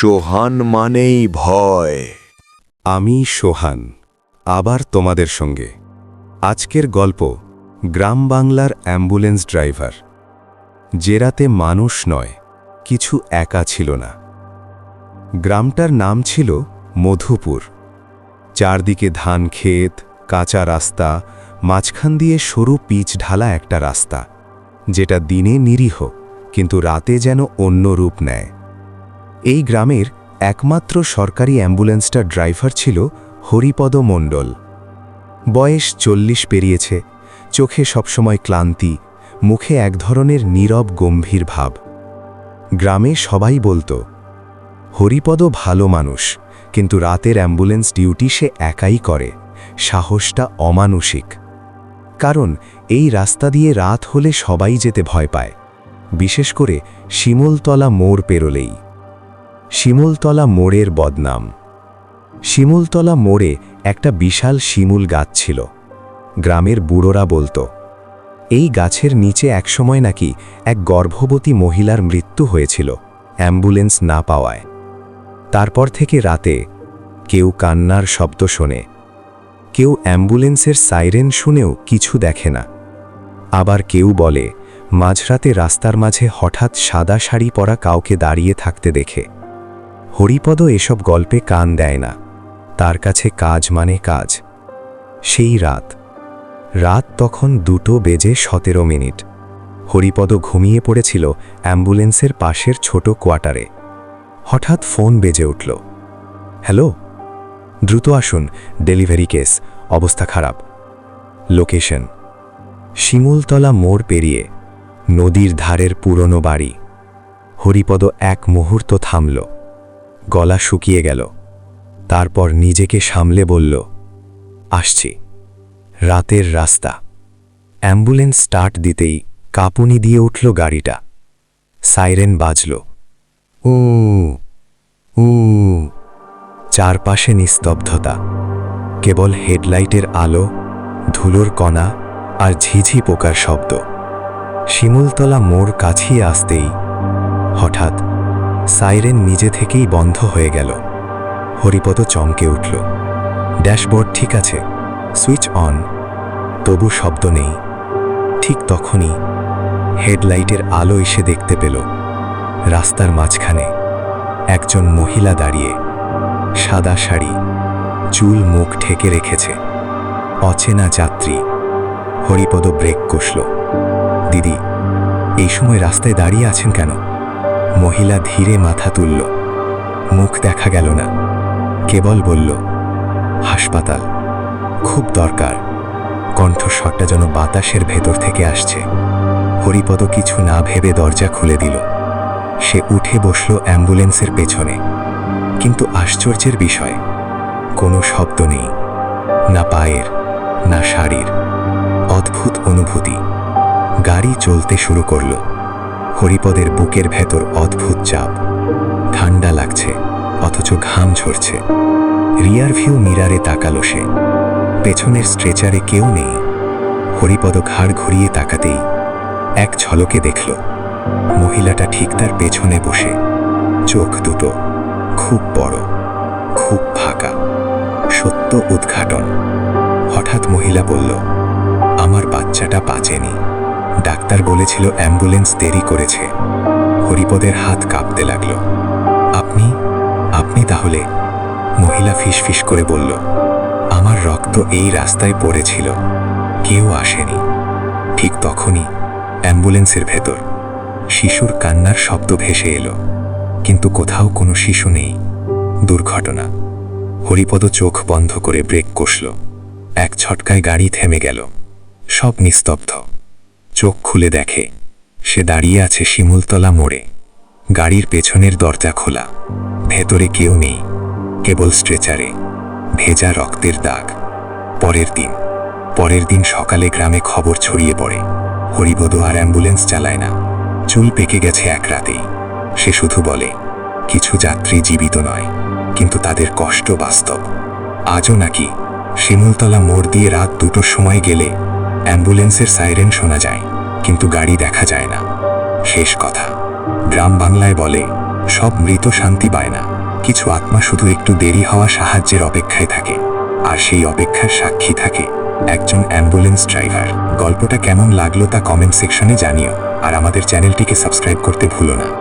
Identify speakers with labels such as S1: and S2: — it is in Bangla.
S1: সোহান মানেই ভয়।
S2: আমি সোহান আবার তোমাদের সঙ্গে। আজকের গল্প, গ্রাম বাংলার অ্যাম্বুলেন্স ড্রাইভার। যে রাতে মানুষ নয়, কিছু একা ছিল না। গ্রামটার নাম ছিল মধুপুর। চারদিকে ধান ক্ষেত, কাঁচা রাস্তা, মাঝখান দিয়ে সরু পিচ ঢালা একটা রাস্তা। যেটা দিনে নিরীহ, কিন্তু রাতে যেন অন্য রূপ নেয়। এই গ্রামের একমাত্র সরকারি অ্যাম্বুলেন্সটার ড্রাইভার ছিল হরিপদ মণ্ডল। বয়স চল্লিশ পেরিয়েছে, চোখে সবসময় ক্লান্তি, মুখে এক ধরনের নীরব গম্ভীর ভাব। গ্রামে সবাই বলতো হরিপদ ভালো মানুষ, কিন্তু রাতের অ্যাম্বুলেন্স ডিউটি সে একাই করে, সাহসটা অমানুষিক কারণ এই রাস্তা দিয়ে রাত হলে সবাই যেতে ভয় পায়, বিশেষ করে শিমুলতলা মোড় পেরোলেই। শিমুলতলা মোড়ের বদনাম। শিমুলতলা মোড়ে একটা বিশাল শিমুল গাছ ছিল। গ্রামের বুড়োরা বলতো, এই গাছের নিচে একসময় নাকি এক গর্ভবতী মহিলার মৃত্যু হয়েছিল, অ্যাম্বুলেন্স না পাওয়ায়। তারপর থেকে রাতে কেউ কান্নার শব্দ শোনে, কেউ অ্যাম্বুলেন্সের সাইরেন শুনেও কিছু দেখে না। আবার কেউ বলে, মাঝরাতে রাস্তার মাঝে হঠাৎ সাদা শাড়ি পরা কাউকে দাঁড়িয়ে থাকতে দেখে। হরিপদ এসব গল্পে কান দেয় না। তার কাছে কাজ মানে কাজ। সেই রাত। রাত তখন দুটো বেজে সতেরো মিনিট। হরিপদ ঘুমিয়ে পড়েছিল অ্যাম্বুলেন্সের পাশের ছোট কোয়ার্টারে। হঠাৎ ফোন বেজে উঠল। হ্যালো? দ্রুত আসুন, ডেলিভারি কেস, অবস্থা খারাপ। লোকেশন। শিমুলতলা মোড় পেরিয়ে, নদীর ধারের পুরনো বাড়ি। হরিপদ এক মুহূর্ত থামল। গলা শুকিয়ে গেল। তারপর নিজেকে সামলে বলল, আসছি। রাতের রাস্তা। অ্যাম্বুলেন্স স্টার্ট দিতেই কাঁপুনি দিয়ে উঠল গাড়িটা। সাইরেন বাজল। উ উ চারপাশে নিস্তব্ধতা। কেবল হেডলাইটের আলো, ধুলোর কণা আর ঝিঝি পোকার শব্দ। শিমুলতলা মোড় কাছিয়ে আসতেই হঠাৎ সাইরেন নিজে থেকেই বন্ধ হয়ে গেল। হরিপদ চমকে উঠল। ড্যাশবোর্ড ঠিক আছে, সুইচ অন, তবু শব্দ নেই। ঠিক তখনই হেডলাইটের আলো এসে দেখতে পেল। রাস্তার মাঝখানে একজন মহিলা দাঁড়িয়ে, সাদা শাড়ি, চুল মুখ ঢেকে রেখেছে। অচেনা যাত্রী, হরিপদ ব্রেক কষল। দিদি, এই সময় রাস্তায় দাঁড়িয়ে আছেন কেন? মহিলা ধীরে মাথা তুলল। মুখ দেখা গেল না। কেবল বলল, হাসপাতাল, খুব দরকার। কণ্ঠস্বরটা যেন বাতাসের ভেতর থেকে আসছে। হরিপদ কিছু না ভেবে দরজা খুলে দিল। সে উঠে বসল অ্যাম্বুলেন্সের পেছনে। কিন্তু আশ্চর্যের বিষয়, কোনো শব্দ নেই। না পায়ের, না শাড়ির। অদ্ভুত অনুভূতি। গাড়ি চলতে শুরু করল। হরিপদের বুকের ভেতর অদ্ভুত চাপ। ঠান্ডা লাগছে, অথচ ঘাম ঝরছে। রিয়ার ভিউ মিরারে তাকালো সে। পেছনের স্ট্রেচারে কেউ নেই। হরিপদ ঘাড় ঘুরিয়ে তাকাতেই এক ঝলকে দেখল। মহিলাটা ঠিক তার পেছনে বসে। চোখ দুটো খুব বড়, খুব ফাঁকা। সত্য উদ্ঘাটন। হঠাৎ মহিলা বলল, আমার বাচ্চাটা বাঁচেনি। ডাক্তার বলেছিল অ্যাম্বুলেন্স দেরি করেছে। হরিপদের হাত কাঁপতে লাগল। আপনি আপনি তাহলে, মহিলা ফিসফিস করে বলল, আমার রক্ত এই রাস্তায় পড়েছিল। কেউ আসেনি। ঠিক তখনই অ্যাম্বুলেন্সের ভেতর শিশুর কান্নার শব্দ ভেসে এলো। কিন্তু কোথাও কোনো শিশু নেই। দুর্ঘটনা। হরিপদ চোখ বন্ধ করে ব্রেক কষল। এক ছটকায় গাড়ি থেমে গেল। সব নিস্তব্ধ। চোখ খুলে দেখে। সে দাঁড়িয়ে আছে শিমুলতলা মোড়ে। গাড়ির পেছনের দরজা খোলা। ভেতরে কেউ নেই। কেবল স্ট্রেচারে। ভেজা রক্তের দাগ। পরের দিন। পরের দিন সকালে গ্রামে খবর ছড়িয়ে পড়ে। হরিবোধ আর অ্যাম্বুলেন্স চালায় না। চুল পেকে গেছে এক রাতেই। সে শুধু বলে, কিছু যাত্রী জীবিত নয়, কিন্তু তাদের কষ্ট বাস্তব। আজও নাকি শিমুলতলা মোড় দিয়ে রাত দুটোর সময় গেলে অ্যাম্বুলেন্সের সাইরেন শোনা যায়। কিন্তু গাড়ি দেখা যায় না। শেষ কথা। গ্রাম বাংলায় বলে, সব মৃত শান্তি পায় না। কিছু আত্মা শুধু একটু দেরি হওয়া সাহায্যের অপেক্ষায় থাকে। আর সেই অপেক্ষার সাক্ষী থাকে একজন অ্যাম্বুলেন্স ড্রাইভার। গল্পটা কেমন লাগল তা কমেন্ট সেকশনে জানিও। আর আমাদের চ্যানেলটিকে সাবস্ক্রাইব করতে ভুলো না।